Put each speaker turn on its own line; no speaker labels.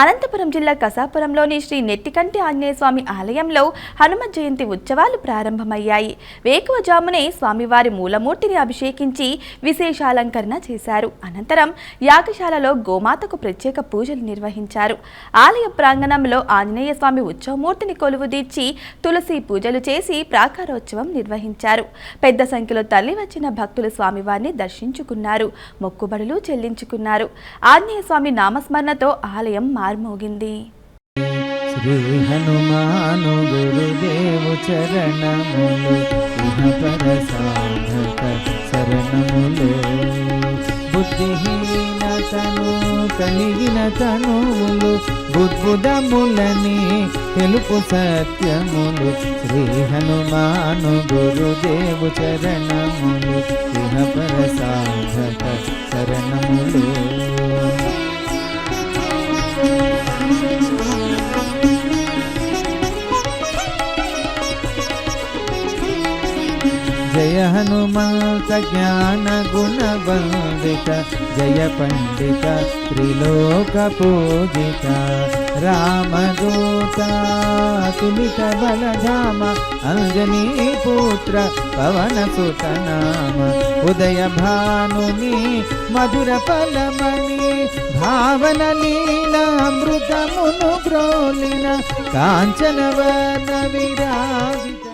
అనంతపురం జిల్లా కసాపురంలోని శ్రీ నెట్టికంటి ఆంజనేయస్వామి ఆలయంలో హనుమ జయంతి ఉత్సవాలు ప్రారంభమయ్యాయి. వేకువజామునే స్వామివారి మూలమూర్తిని అభిషేకించి విశేషాలంకరణ చేశారు. అనంతరం యాగశాలలో గోమాతకు ప్రత్యేక పూజలు నిర్వహించారు. ఆలయ ప్రాంగణంలో ఆంజనేయ స్వామి ఉత్సవమూర్తిని కొలువుదీర్చి తులసి పూజలు చేసి ప్రాకారోత్సవం నిర్వహించారు. పెద్ద సంఖ్యలో తల్లి వచ్చిన భక్తులు స్వామివారిని దర్శించుకున్నారు. మొక్కుబడులు చెల్లించుకున్నారు. ఆంజనేయ స్వామి నామస్మరణతో ఆలయం మార్మోగింది
శ్రీ హనుమాను గురుదేవు చరణములు ఇహపర సాధక శరణములు. బుద్ధిహీనతను కలిగిన తనువులు బుద్బుదములని తెలుపు సత్యములు. శ్రీ హనుమాను గురుదేవు చరణములు ఇహపర సాధక శరణములు. जय हनुमंत ज्ञान गुण गुणवन्दित जय पण्डित त्रिलोकपूजिता रामदूता सुमित बलधाम, अंजनी पुत्र पवनसुत नाम। उदय भानुनि मधुरफलमणि भावन लीलामृतमुनु कांचन वन विराजित।